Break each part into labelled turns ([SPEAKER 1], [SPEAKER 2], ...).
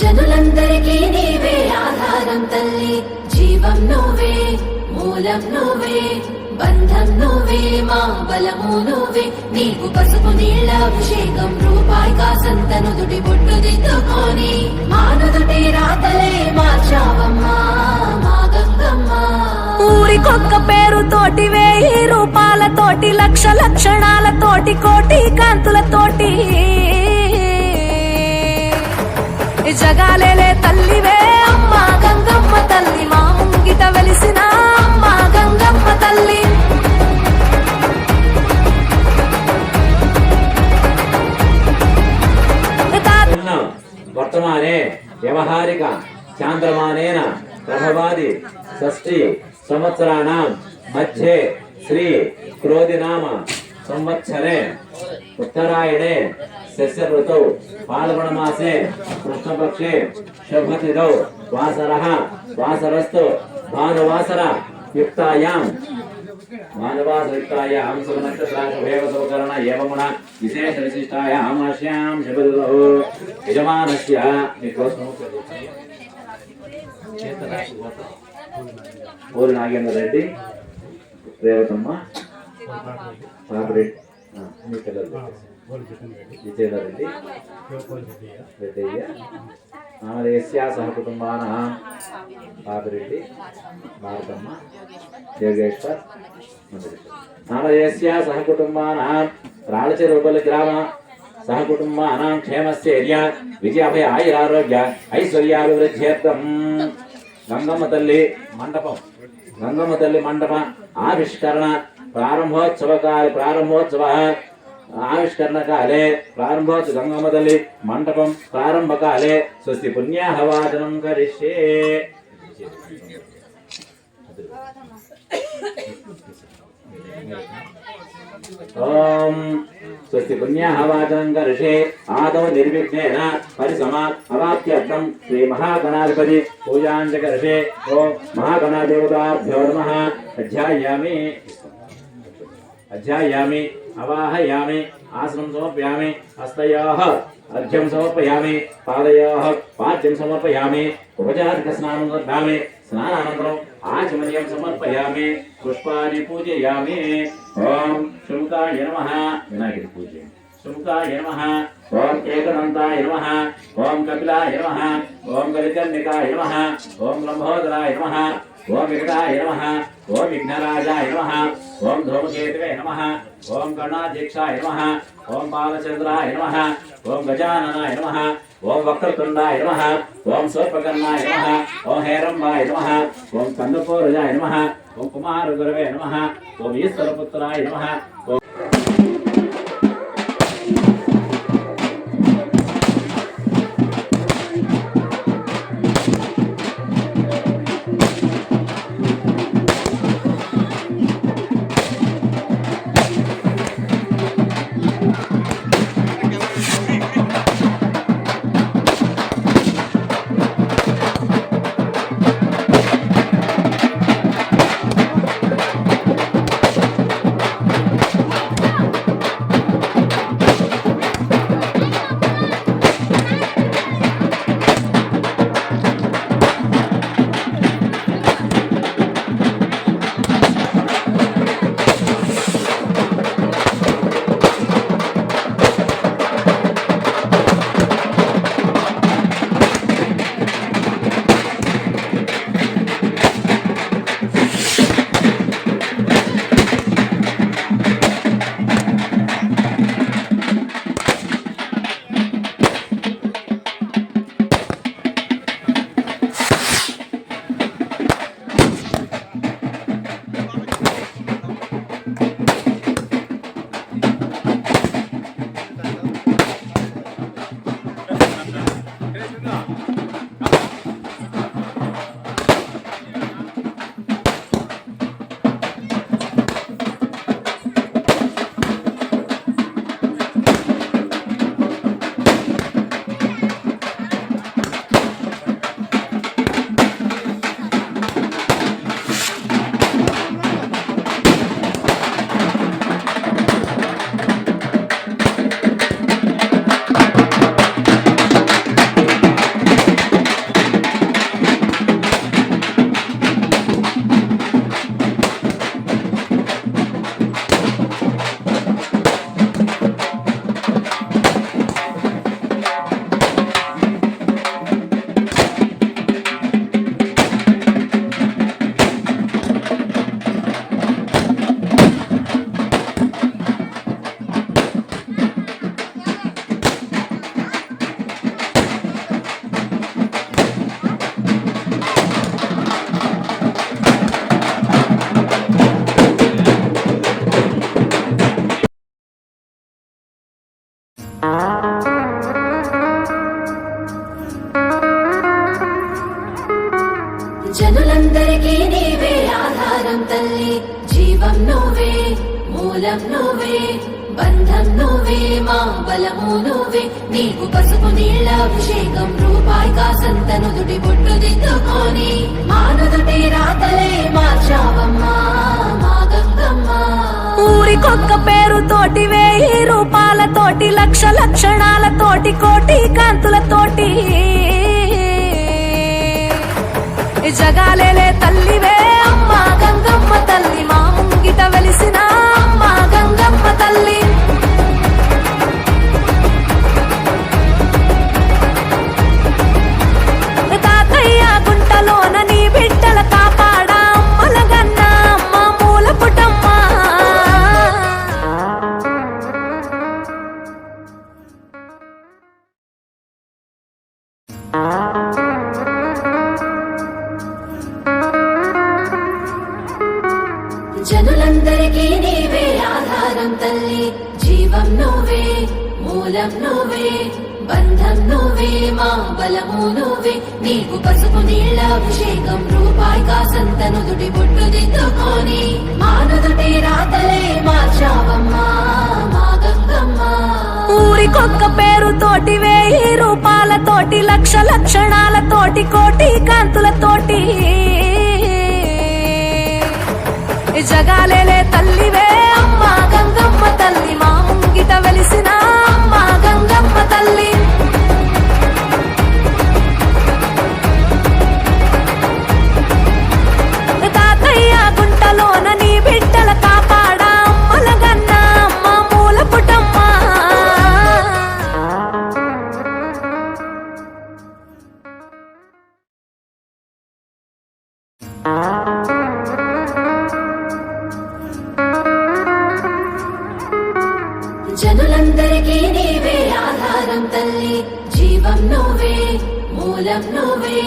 [SPEAKER 1] జనులందరికీ నీవే ఆధారం తల్లి. జీవం నువ్వే మూలం నువ్వే బంధం నువ్వే మా బలము నువ్వే. నీకు పసుపు నీళ్ళ అభిషేకం రూపాయి కాసంత దుడి బొట్టు దిద్దుకొని. మానుదుటి రాతలే మార్చావమ్మా మా గంగమ్మ.
[SPEAKER 2] ఊరికొక్క పేరుతోటి వేయి రూపాలతోటి లక్ష లక్షణాలతోటి కోటి కాంతులతోటి. ఈ జగాలేలే తల్లివే అమ్మ. గంగమ్మ తల్లి మా ముంగిట వెలిసిన అమ్మ. గంగమ్మ తల్లి.
[SPEAKER 3] వర్తమానే వ్యవహారిక చాంద్రమానేన ప్రభవాది షష్ఠి సంవత్సరాణం మధ్యే శ్రీ క్రోధినామ సంవత్సరే ఉత్తరాయణే శస్య ఋతౌ పాల్గొణ మాసే కృష్ణపక్షే శుభతిథౌ వాసర వాసరస్తు భానువాసర యుక్తాయాం. మానవాసయుక్తాయాం సుమనక్షత్రాశుభేవసౌకరణ ఏవమున విశేష విశిష్టాయాం అస్యాం శుభదిలో. యజమానస్య మీకోసం ఊరు నాగేంద్ర రెడ్డి రేవతమ్మ. మీ పిల్లలు రెడ్డయ్య. నామదేశ్యా సహ కుటుంబాన పాపిరెడ్డి భారతమ్మ. యోగేశ్వర్. నామదేశ్యా సహ కుటుంబాన రాళచి రూపల గ్రామ. సహ కుటుంబానాం క్షేమస్థైర్య విజయాభయ ఆయురారోగ్య. ఐశ్వర్యాభివృద్ధ్యర్థం. గంగమ్మ తల్లి మండపం. గంగమ్మ తల్లి మండప. ఆవిష్కరణ. प्रारंभोत्सव का प्रारंभोत्सव आविष्करण काले प्रारंभोत्सव ಗಂಗಮದಲ್ಲಿ ಮಂಟಪಂ ಪ್ರಾರಂಭ ಕಾಲೇ ಸ್ವಸ್ತಿ स्वस्ति पुण्याहवाचनङ्ग ऋषे आदौ निर्विघ्नेन परिसमा ऋषे ओ महागणादेवताभ्यो अध्यायामे, अवाहयामे, आसनं समर्पयामे, हस्तयाः, अर्घ्यं समर्पयामे, पादयाः, पाद्यं समर्पयामि, उपचारिकस्नानं दद्यामि स्नानानन्तरम् आचमनीयं समर्पयामि, पुष्पाणि पूजयामि। ॐ शुमुकाय नमः। विनायकं पूजयामि शुमुकाय नमः। ॐ एकदन्ताय नमः। ॐ कपिलाय नमः। ॐ गलिकन्निकाय नमः। ॐ लम्बोदराय नमः। ఓం లంబోదరాయ నమః ఓం వికటాయ నమః ఓం విఘ్నరాజాయ నమ ఓం ధూమకేతవే నమ ఓం గణాధ్యక్షాయ నమ ఓం బాలచంద్రాయ నమ ఓం గజాననాయ నమ ఓం వక్రతుండాయ నమ ఓం సోపకర్ణాయ నమ ఓం హేరంబాయ నమ ఓం కందపూరజాయ నమ ఓం కుమార గురవే నమ ఓం ఈశ్వరపుత్రాయ నమ ఓం
[SPEAKER 1] మా బలము నువ్వే నీకు పసుపు నీళ్ళ అభిషేకం రూపాయి కాసంతను నుదుటి బొట్టు దిద్దుకొని. మా నుదుటి రాతలే మార్చావమ్మా మా గంగమ్మ
[SPEAKER 2] ఊరికొక్క పేరుతోటి వేయి రూపాలతోటి లక్ష లక్షణాలతోటి కోటి కాంతులతోటి. ఈ జగాలేలే
[SPEAKER 1] అందరికీ నీవే ఆధారం తల్లి. జీవం నువ్వే మూలం నువ్వే బంధం నువ్వే మా బలము నువ్వే. నీకు పసుపు నీళ్ళ అభిషేకం రూపాయి కాసంతను దుడి బొట్టు దిద్దుకొని. మానుదుటి రాతలే మార్చావమ్మా మా గంగమ్మ.
[SPEAKER 2] ఊరికొక్క పేరుతోటి వేయి రూపాలతోటి లక్ష లక్షణాలతోటి కోటి కాంతులతోటి. జగాలేలే తల్లివే అమ్మ గంగమ్మ తల్లి. మా ముంగిట వెలిసిన అమ్మ గంగమ్మ తల్లి. తాతయ్య గుంటలోన నీ బిడ్డల కాపాడా అమ్మల గన్న అమ్మ మూల పుటమ్మ
[SPEAKER 1] జనులందరికీ జీవం నువ్వే మూలం నువ్వే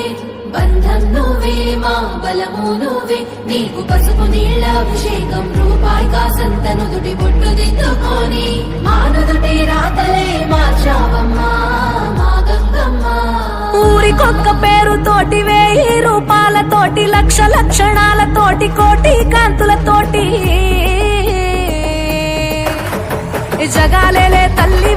[SPEAKER 1] బంధం నువ్వే మా బలము నువ్వే. నీకు పసుపు నీళ్ళ అభిషేకం రూపాయి కాసంత దుడి బొట్టు దిద్దుకొని. మానుదుటి రాతలే మార్చావమ్మా మా గంగమ్మ.
[SPEAKER 2] ఊరికొక్క పేరుతోటి వేయి రూపాలతోటి లక్ష లక్షణాలతోటి కోటి కాంతులతోటి. ఈ జగాలేలే తల్లి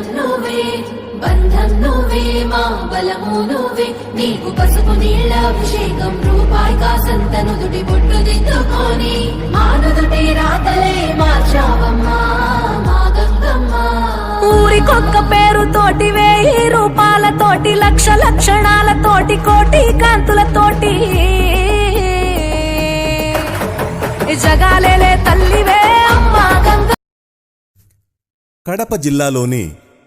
[SPEAKER 2] మూలం
[SPEAKER 1] నువ్వే బంధం నువ్వే మా బలము నువ్వే. నీకు పసుపు నీళ్ళ అభిషేకం రూపాయి కాసంత నుదుటి బొట్టు దిద్దుకొని. మా నుదుటి రాతలే మార్చావమ్మా మా గంగమ్మ.
[SPEAKER 2] ఊరికొక్క పేరుతోటి వేయి రూపాలతోటి లక్ష లక్షణాలతోటి కోటి కాంతులతోటి. ఈ జగాలేలే తల్లివే
[SPEAKER 4] కడప జిల్లాలోని